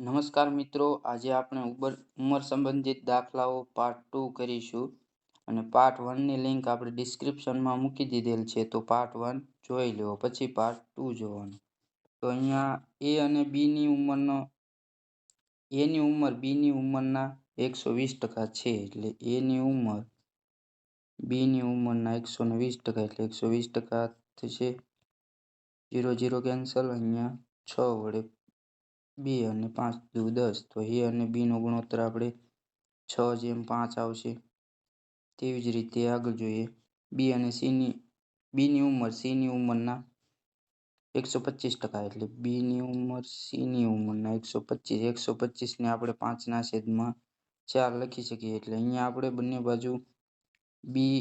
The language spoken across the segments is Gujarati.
નમસ્કાર મિત્રો, આજે આપણે ઉબર, ઉંમર સંબંધિત દાખલાઓ પાર્ટ ટુ કરીશું. અને પાર્ટ વનની લિંક આપણે ડિસ્ક્રિપ્શનમાં મૂકી દીધેલ છે, તો પાર્ટ વન જોઈ લો, પછી પાર્ટ ટુ જોવાનું. તો અહીંયા એ અને બીની ઉંમરનો એની ઉંમર બીની ઉંમરના એકસો વીસ ટકા છે, એટલે એની ઉંમર બીની ઉંમરના એકસો ને વીસ ટકા, એટલે એકસો વીસ ટકા થશે. જીરો જીરો કેન્સલ અહીંયા છ વડે બે અને પાંચ દુ દસ. તો એ અને બીનો ગુણોત્તર આપણે છ જેમ પાંચ આવશે. તેવી જ રીતે આગળ જોઈએ. બી અને સીની બીની ઉંમર સીની ઉંમરના એકસો પચીસ ટકા એટલે બીની ઉંમર સીની ઉંમરના એકસો પચીસ. એકસો પચીસને આપણે પાંચના છેદમાં ચાર લખી શકીએ. એટલે અહીંયા આપણે બંને બાજુ બી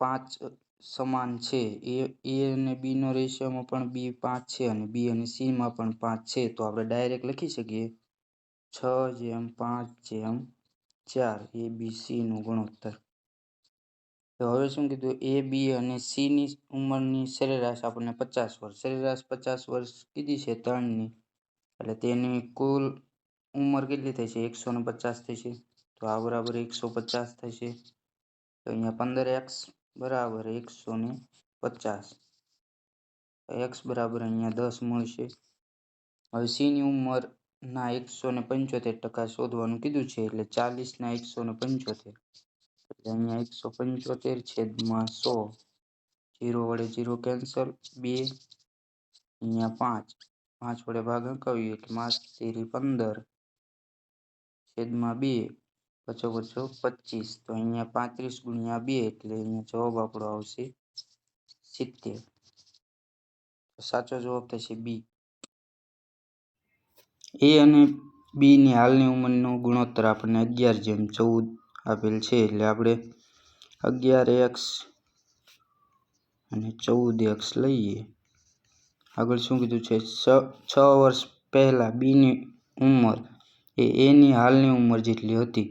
પાંચ સમાન છે. એ એ અને બીનો રેશિયોમાં પણ બી પાંચ છે અને બી અને સીમાં પણ પાંચ છે. તો આપણે ડાયરેક્ટ લખી શકીએ. છ જેમ પાંચ જેમ ચાર. એ, બી સીનું ગુણોત્તર. તો હવે શું કીધું? એ, બી અને સીની ઉંમરની સરેરાશ આપણને પચાસ વર્ષ. સરેરાશ પચાસ વર્ષ કીધી છે? ત્રણની એટલે તેની કુલ ઉંમર કેટલી થશે એકસો ને પચાસ થશે તો આ બરાબર એકસો પચાસ થશે તો અહીંયા પંદર એક્સ બરાબર એકસો ને પચાસ. એક્સ બરાબર અહીંયા દસ મળશે. હવે સીની ઉંમરના એકસો ને પંચોતેર ટકા શોધવાનું કીધું છે એટલે ચાલીસના એકસો ને પંચોતેર. એટલે અહીંયા એકસો પંચોતેર છેદમાં સો. જીરો વડે જીરો કેન્સલ, બે, અહીંયા પાંચ. પાંચ વડે ભાગ હકાવીએ એટલે માસ તેરી પંદર. છેદમાં બે. પચો પચો પચીસ. તો અહીંયા પાંત્રીસ ગુણ્યા બે એટલે અહીંયા જવાબ આપણો આવશે સિત્તેર. સાચો જવાબ થશે બી. એ અને બીની હાલની ઉંમરનો ગુણોત્તર આપણને અગિયાર જેમ ચૌદ આપેલ છે એટલે આપણે અગિયાર એક્સ અને ચૌદ એક્સ લઈએ. આગળ શું કીધું છે? છ વર્ષ પહેલાં બીની ઉંમર એ એની હાલની ઉંમર જેટલી હતી.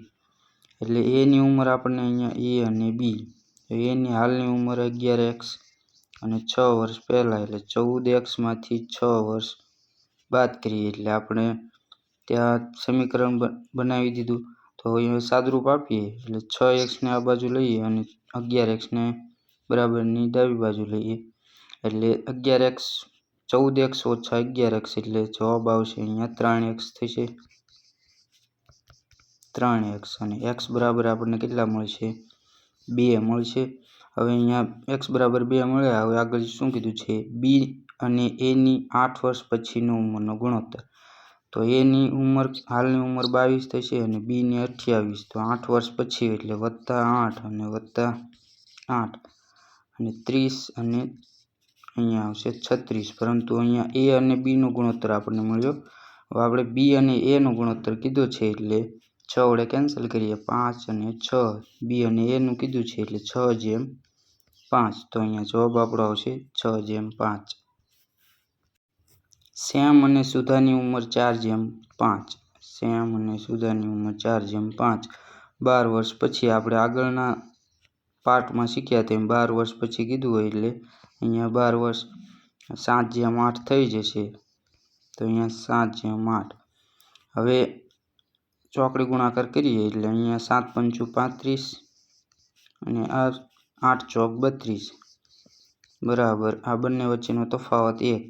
એટલે એની ઉંમર આપણને અહીંયા એ અને બી. એની હાલની ઉંમર અગિયાર એક્સ અને છ વર્ષ પહેલાં, એટલે ચૌદ એક્સમાંથી છ વર્ષ બાદ કરીએ. એટલે આપણે ત્યાં સમીકરણ બનાવી દીધું. તો અહીંયા સાદરૂપ આપીએ. એટલે છ એક્સને આ બાજુ લઈએ અને અગિયાર એક્સને બરાબરની ડાબી બાજુ લઈએ. એટલે અગિયાર એક્સ, ચૌદ એક્સ ઓછા અગિયાર એક્સ એટલે જવાબ આવશે અહીંયા ત્રણ એક્સ થશે. ત્રણ એક્સ અને એક્સ બરાબર આપણને કેટલા મળશે? બે મળશે. હવે અહીંયા એક્સ બરાબર બે મળ્યા. હવે આગળ શું કીધું છે? બી અને એની આઠ વર્ષ પછીનો ઉંમરનો ગુણોત્તર. તો એની ઉંમર, હાલની ઉંમર બાવીસ થશે અને બીની અઠ્યાવીસ. તો આઠ વર્ષ પછી એટલે વત્તા આઠ અને વત્તા આઠ. અને ત્રીસ અને અહીંયા આવશે છત્રીસ. પરંતુ અહીંયા એ અને બીનો ગુણોત્તર આપણને મળ્યો. હવે આપણે બી અને એનો ગુણોત્તર કીધો છે એટલે છ વડે કેન્સલ કરીએ, પાંચ અને છ. બી અને એનું કીધું છે એટલે છ જેમ પાંચ. તો અહીંયા જવાબ આપણો આવશે છ જેમ પાંચ. શ્યામ અને સુધાની ઉંમર ચાર જેમ પાંચ. શ્યામ અને સુધાની ઉંમર ચાર જેમ પાંચ. બાર વર્ષ પછી આપણે આગળના પાર્ટમાં શીખ્યા તેમ બાર વર્ષ પછી કીધું હોય એટલે અહીંયા બાર વર્ષ સાત જેમ આઠ થઈ જશે. તો અહીંયા સાત જેમ આઠ. હવે ચોકડી ગુણાકાર કરીએ એટલે અહીંયા સાત પંચું પાંત્રીસ અને આ આઠ ચોક બત્રીસ. બરાબર, આ બંને વચ્ચેનો તફાવત એક.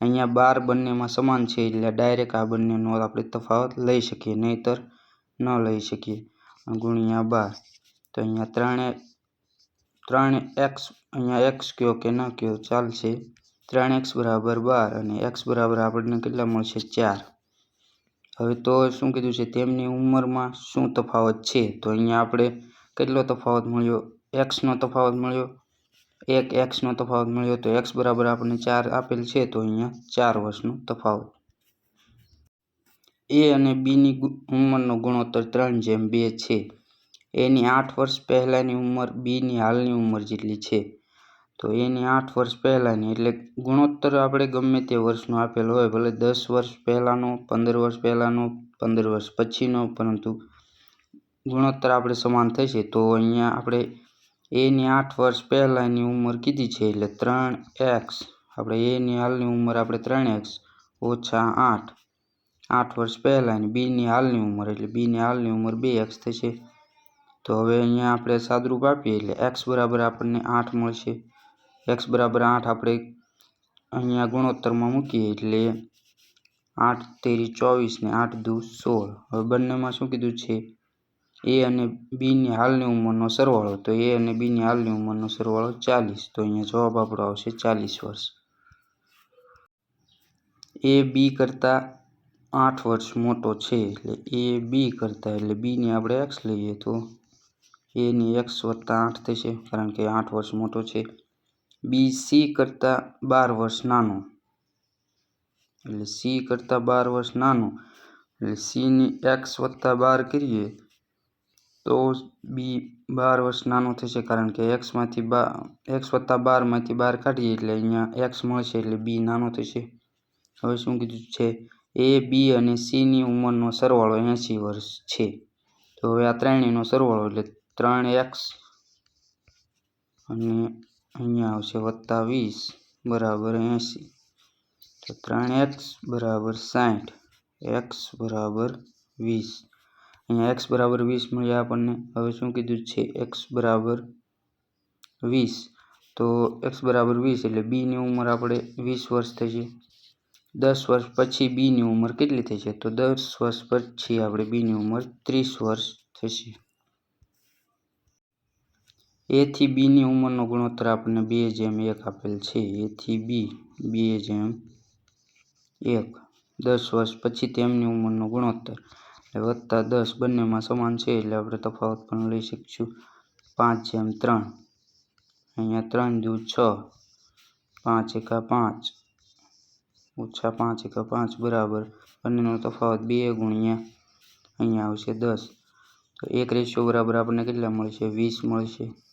અહીંયા બાર બંનેમાં સમાન છે એટલે ડાયરેક્ટ આ બંનેનો આપણે તફાવત લઈ શકીએ, નહીંતર ન લઈ શકીએ. ગુણ્યા બાર. તો અહીંયા ત્રણે, ત્રણ એક્સ, અહીંયા એક્સ કયો કે ન કયો ચાલશે? ત્રણ એક્સ બરાબર બાર અને એક્સ બરાબર આપણને કેટલા મળશે? ચાર. હવે તો શું કીધું છે? તેમની ઉંમરમાં શું તફાવત છે? તો અહીંયા આપણે કેટલો તફાવત મળ્યો? એક્સનો તફાવત મળ્યો. એક એક્સનો તફાવત મળ્યો તો એક્સ બરાબર આપણને ચાર આપેલ છે, તો અહીંયા ચાર વર્ષનો તફાવત. એ અને બીની ઉંમરનો ગુણોત્તર ત્રણ જેમ બે છે. એની આઠ વર્ષ પહેલાંની ઉંમર બીની હાલની ઉંમર જેટલી છે. તો એની આઠ વર્ષ પહેલાંની, એટલે ગુણોત્તર આપણે ગમે તે વર્ષનો આપેલો હોય, ભલે દસ વર્ષ પહેલાંનો, પંદર વર્ષ પહેલાંનો, પંદર વર્ષ પછીનો, પરંતુ ગુણોત્તર આપણે સમાન થશે. તો અહીંયા આપણે એની આઠ વર્ષ પહેલાંની ઉંમર કીધી છે, એટલે ત્રણ એક્સ. આપણે એની હાલની ઉંમર આપણે ત્રણ એક્સ ઓછા આઠ. આઠ વર્ષ પહેલાંની, બીની હાલની ઉંમર, એટલે બીની હાલની ઉંમર બે એક્સ થશે. તો હવે અહીંયા આપણે સાદરૂપ આપીએ, એટલે એક્સ બરાબર આપણને આઠ મળશે. એક્સ બરાબર આઠ આપણે અહીંયા ગુણોત્તરમાં મૂકીએ એટલે આઠ તેરી ચોવીસ ને આઠ દુ સોળ. હવે બંનેમાં શું કીધું છે? એ અને બીની હાલની ઉંમરનો સરવાળો. તો એ અને બીની હાલની ઉંમરનો સરવાળો ચાલીસ. તો અહીંયા જવાબ આપણો આવશે ચાલીસ વર્ષ. એ બી કરતાં આઠ વર્ષ મોટો છે એટલે એ બી કરતાં એટલે બીની આપણે એક્સ લઈએ તો એની એક્સ વત્તા આઠ થશે. કારણ કે આઠ વર્ષ મોટો છે. બી સી કરતાં બાર વર્ષ નાનો. એટલે સી કરતાં બાર વર્ષ નાનો. એટલે સીની એક્સ વત્તા બાર કરીએ તો બી બાર વર્ષ નાનો થશે. કારણ કે એક્સમાંથી બા, એક્સ વત્તા બારમાંથી બાર કાઢીએ એટલે અહીંયા એક્સ મળશે એટલે બી નાનો થશે. હવે શું કીધું છે? એ, બી અને સીની ઉંમરનો સરવાળો એંસી વર્ષ છે. તો હવે આ ત્રણેયનો સરવાળો એટલે ત્રણ એક્સ અને અહીંયા આવશે વત્તા વીસ બરાબર એંસી તો ત્રણ એક્સ બરાબર સાઠ. એક્સ બરાબર વીસ. અહીંયા એક્સ બરાબર વીસ મળ્યા આપણને. હવે શું કીધું છે? એક્સ બરાબર વીસ. તો એક્સ બરાબર વીસ એટલે બીની ઉંમર આપણે વીસ વર્ષ થશે દસ વર્ષ પછી બીની ઉંમર કેટલી થશે તો દસ વર્ષ પછી આપણે બીની ઉંમર ત્રીસ વર્ષ થશે એથી બીની ઉંમરનો ગુણોત્તર આપણને બે જેમ એક આપેલ છે. એથી બી બે જેમ એક. દસ વર્ષ પછી તેમની ઉંમરનો ગુણોત્તર. એટલે વત્તા દસ બંનેમાં સમાન છે, એટલે આપણે તફાવત પણ લઈ શકીશું. પાંચ જેમ ત્રણ. અહીંયા ત્રણ દૂ છ. પાંચ એકા પાંચ. ઓછા પાંચ એકા પાંચ બરાબર. બંનેનો તફાવત બે ગુણ્યા અહીંયા આવશે દસ. તો એક રેશિયો બરાબર આપણને કેટલા મળશે? વીસ મળશે.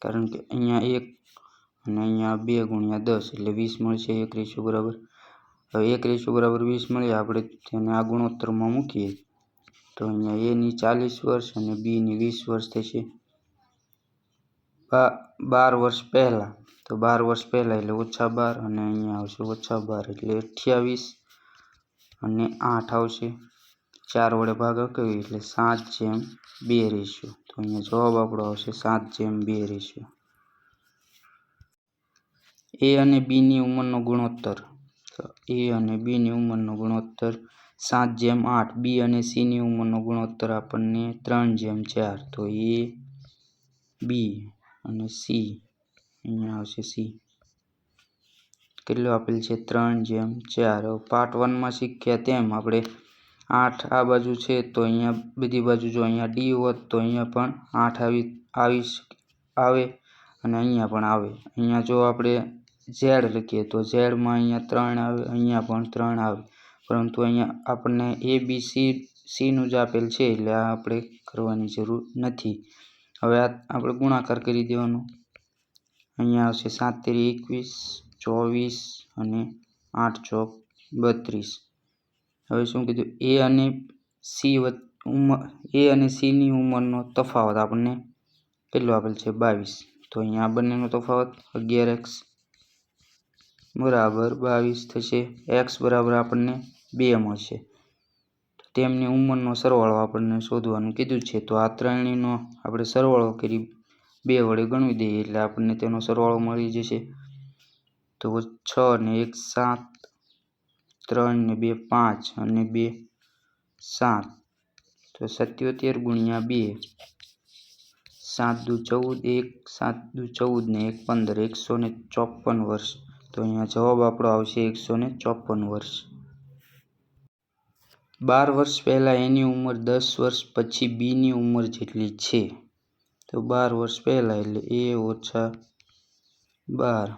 કારણ કે અહીંયા એક અને અહીંયા બે ગુણ્યા દસ એટલે વીસ મળશે એક રેશિયો બરાબર. હવે એક રેશિયો બરાબર વીસ મળે, આપણે તેને આ ગુણોત્તરમાં મૂકીએ. તો અહીંયા એની ચાલીસ વર્ષ અને બીની વીસ વર્ષ થશે. બાર વર્ષ પહેલાં, તો બાર વર્ષ પહેલાં એટલે ઓછા બાર અને અહીંયા આવશે ઓછા બાર એટલે અઠ્યાવીસ અને આઠ આવશે. ચાર વડે ભાગ કયો એટલે સાત જેમ બે રેશિયો. તો અહીંયા જવાબ આપણો આવશે સાત જેમ બે રેશિયો. એ અને બીની ઉંમરનો ગુણોત્તર. એ અને બીની ઉંમરનો ગુણોત્તર સાત જેમ આઠ, બી અને સીની ઉંમરનો ગુણોત્તર આપણને ત્રણ જેમ ચાર. તો એ, બી અને સી અહીંયા આવશે સી. કેટલું આપેલ છે? ત્રણ જેમ ચાર. પાર્ટ વનમાં શીખ્યા તેમ આપણે આઠ આ બાજુ છે, તો અહીંયા બધી બાજુ જો અહીંયા ડી હોત, તો અહીંયા પણ આઠ આવી આવી આવે અને અહીંયા પણ આવે. અહીંયા જો આપણે ઝેડ લખીએ, તો ઝેડમાં અહીંયા ત્રણ આવે, અહીંયા પણ ત્રણ આવે. પરંતુ અહીંયા આપણને એ, બી, સી, સીનું જ આપેલ છે, એટલે આ આપણે કરવાની જરૂર નથી. હવે આ આપણે ગુણાકાર કરી દેવાનો. અહીંયા આવશે સાત તેરી એકવીસ, ચોવીસ અને આઠ ચોક બત્રીસ. હવે શું કીધું? એ અને સી ઉંમર એ અને સીની ઉંમરનો તફાવત આપણને કેટલો આપેલ છે? બાવીસ. તો અહીંયા બંનેનો તફાવત અગિયાર એક્સ બરાબર બાવીસ થશે. એક્સ બરાબર આપણને બે મળશે. તેમની ઉંમરનો સરવાળો આપણને શોધવાનું કીધું છે. તો આ ત્રણેયનો આપણે સરવાળો કરી બે વડે ગણવી દઈએ એટલે આપણને તેનો સરવાળો મળી જશે. તો છ ને એક સાત ત્રણ ને બે પાંચ અને બે સાત. તો સત્યોતેર ગુણ્યા બે, સાત દુ ચૌદ, એક સાત દુ ચૌદ ને એક પંદર, એકસો ને ચોપન વર્ષ. તો અહીંયા જવાબ આપણો આવશે એકસો ને ચોપન વર્ષ. બાર વર્ષ પહેલાં એની ઉંમર દસ વર્ષ પછી બીની ઉંમર જેટલી છે. તો બાર વર્ષ પહેલાં એટલે એ ઓછા બાર.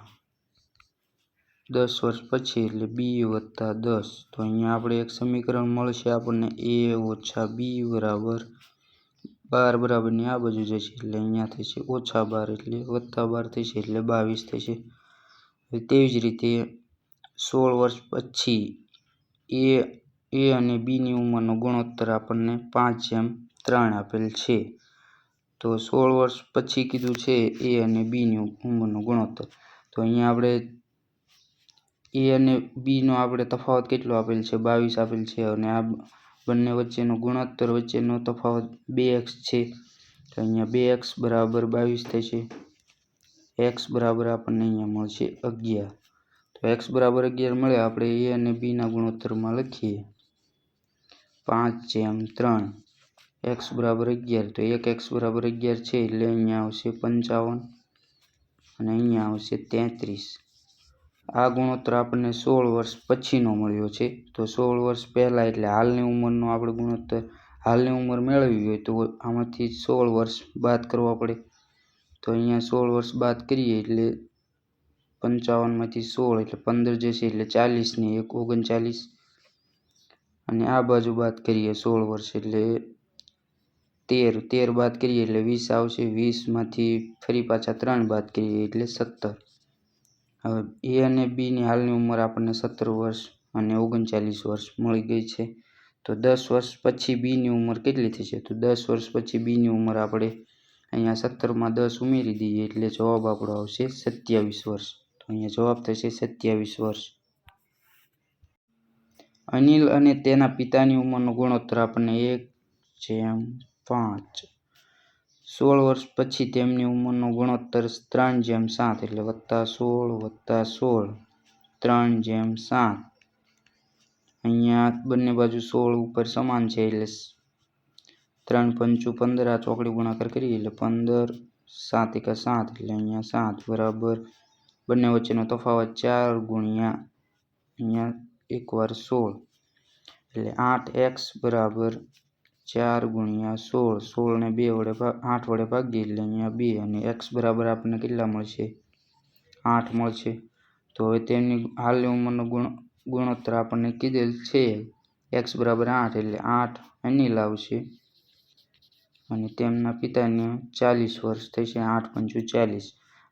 દસ વર્ષ પછી એટલે બી વત્તા દસ. તો અહીંયા આપણે એક સમીકરણ મળશે આપણને એ ઓછા બી બરાબર બાર બરાબરની આ બાજુ જશે એટલે અહીંયા થશે ઓછા બાર એટલે વત્તા બાર થશે એટલે બાવીસ થશે. તેવી જ રીતે સોળ વર્ષ પછી એ એ અને બીની ઉંમરનો ગુણોત્તર આપણને પાંચ જેમ ત્રણ આપેલ છે. તો સોળ વર્ષ પછી કીધું છે એ અને બીની ઉંમરનો ગુણોત્તર. તો અહીંયા આપણે એ અને બીનો આપણે તફાવત કેટલો આપેલ છે? બાવીસ આપેલ છે અને આ બંને વચ્ચેનો ગુણોત્તર વચ્ચેનો તફાવત બે એક્સ છે. તો અહીંયા બે એક્સ બરાબર બાવીસ થશે એક્સ બરાબર આપણને અહીંયા મળશે અગિયાર. તો એક્સ બરાબર અગિયાર મળે, આપણે એ અને બીના ગુણોત્તરમાં લખીએ. પાંચ જેમ ત્રણ. એક્સ બરાબર અગિયાર, તો એક એક્સ બરાબર અગિયાર છે એટલે અહીંયા આવશે પંચાવન અને અહીંયા આવશે તેત્રીસ. આ ગુણોત્તર આપણને સોળ વર્ષ પછીનો મળ્યો છે. તો સોળ વર્ષ પહેલાં એટલે હાલની ઉંમરનો આપણે ગુણોત્તર હાલની ઉંમર મેળવવી હોય તો આમાંથી સોળ વર્ષ બાદ કરવા પડે. તો અહીંયા સોળ વર્ષ બાદ કરીએ એટલે પંચાવનમાંથી સોળ એટલે પંદર જશે એટલે ચાલીસની એક ઓગણચાલીસ. અને આ બાજુ બાદ કરીએ સોળ વર્ષ એટલે તેર. તેર બાદ કરીએ એટલે વીસ આવશે. વીસમાંથી ફરી પાછા ત્રણ બાદ કરીએ એટલે સત્તર. હવે એ અને બીની હાલની ઉંમર આપણને સત્તર વર્ષ અને ઓગણચાલીસ વર્ષ મળી ગઈ છે. તો દસ વર્ષ પછી બીની ઉંમર કેટલી થશે? તો દસ વર્ષ પછી બીની ઉંમર આપણે અહીંયા સત્તરમાં દસ ઉમેરી દઈએ એટલે જવાબ આપણો આવશે સત્યાવીસ વર્ષ. તો અહીંયા જવાબ થશે સત્યાવીસ વર્ષ. અનિલ અને તેના પિતાની ઉંમરનો ગુણોત્તર આપણને એક, જેમ પાંચ સોળ વર્ષ પછી તેમની ઉંમરનો ગુણોત્તર ત્રણ જેમ સાત એટલે વત્તા સોળ વત્તા સોળ ત્રણ જેમ સાત. અહીંયા બંને બાજુ સોળ ઉપર સમાન છે એટલે ત્રણ પંચું પંદર, આ ચોકડી ગુણાકાર કરીએ એટલે પંદર, સાત એકા સાત એટલે અહીંયા સાત બરાબર. બંને વચ્ચેનો તફાવત ચાર ગુણ્યા અહીંયા એકવાર સોળ એટલે આઠ એક્સ બરાબર ચાર ગુણ્યા સોળ. સોળને બે વડે આઠ વડે ભાગીએ એટલે અહીંયા બે અને એક્સ બરાબર આપણને કેટલા મળશે? આઠ મળશે. તો હવે તેમની હાલની ઉંમરનો ગુણ, ગુણોત્તર આપણને કીધેલ છે. એક્સ બરાબર આઠ એટલે આઠ અનિલ આવશે અને તેમના પિતાને ચાલીસ વર્ષ થશે, આઠ પંચું ચાલીસ.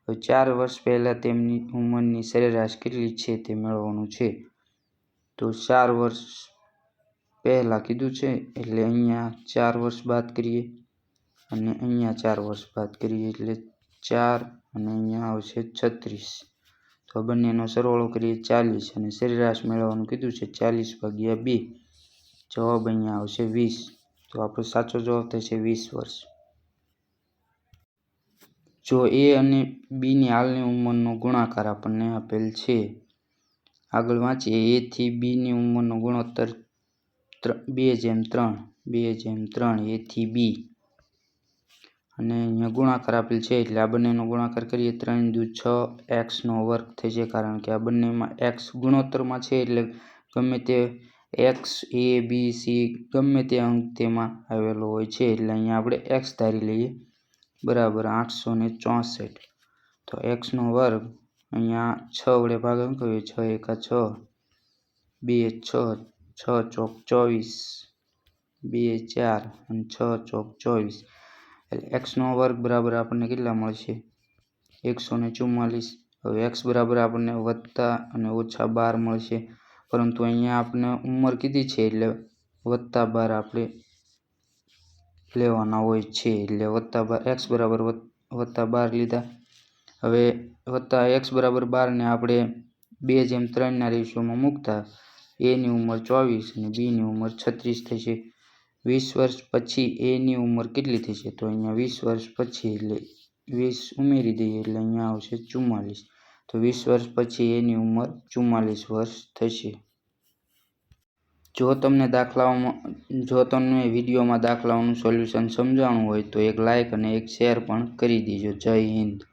હવે ચાર વર્ષ પહેલાં તેમની ઉંમરની સરેરાશ કેટલી છે તે મેળવવાનું છે? તો ચાર વર્ષ પહેલાં કીધું છે, એટલે અહીંયા ચાર વર્ષ બાદ કરીએ. અને અહીંયા ચાર વર્ષ બાદ કરીએ, એટલે ચાર અને અહીંયા આવશે છત્રીસ. તો બંનેનો સરવાળો કરીએ ચાલીસ અને સરેરાશ મેળવવાનું કીધું છે, ચાલીસ ભાગ્યા બે. જવાબ અહીંયા આવશે વીસ. તો આપણો સાચો જવાબ થશે વીસ વર્ષ. જો એ અને બીની હાલની ઉંમરનો ગુણાકાર આપણને આપેલ છે. આગળ વાંચીએ એથી બીની ઉંમરનો ગુણોત્તર બે જેમ ત્રણ, બે જેમ ત્રણ એથી બી. અને અહીંયા ગુણાકાર આપેલ છે, એટલે આ બંનેનો ગુણાકાર કરીએ, ત્રણ દુ છ એક્સનો વર્ગ છે કારણ કે આ બંનેમાં એક્સ ગુણોત્તરમાં છે, એટલે ગમે તે એક્સ, એ, બી, સી, ગમે તે અંક તેમાં આવેલો હોય છે, એટલે અહીંયા આપણે એક્સ ધારી લઈએ. બરાબર, આઠસો ને ચોસઠ. તો એક્સનો વર્ગ અહીંયા છ વડે ભાગાકાર કરીએ, છ, એકા છ, બે, છ છ ચોક ચોવીસ. બે, ચાર અને છ ચોક ચોવીસ. એટલે એક્સનો વર્ગ બરાબર આપણને કેટલા મળશે? એકસો ને ચુમ્માલીસ હવે એક્સ બરાબર આપણને વત્તા અને ઓછા બાર મળશે. પરંતુ અહીંયા આપણે ઉંમર કીધી છે એટલે વત્તા બાર આપણે લેવાના હોય છે. એટલે વત્તા બાર એક્સ બરાબર વત્તા બાર લીધા. હવે વત્તા એક્સ બરાબર બારને આપણે બે જેમ ત્રણના રેશિયોમાં મૂકતા. એની ઉંમર ચોવીસ અને બીની ઉંમર છત્રીસ થશે. વીસ વર્ષ પછી એની ઉંમર કેટલી થશે? તો અહીંયા વીસ વર્ષ પછી એટલે વીસ ઉમેરી દઈએ એટલે અહીંયા આવશે ચુમ્માલીસ. તો વીસ વર્ષ પછી એની ઉંમર ચુમ્માલીસ વર્ષ થશે. જો તમને દાખલાઓમાં, જો તમને વિડીયોમાં દાખલાઓનું સોલ્યુશન સમજાવવું હોય તો એક લાઇક અને એક શેર પણ કરી દેજો. જય હિન્દ.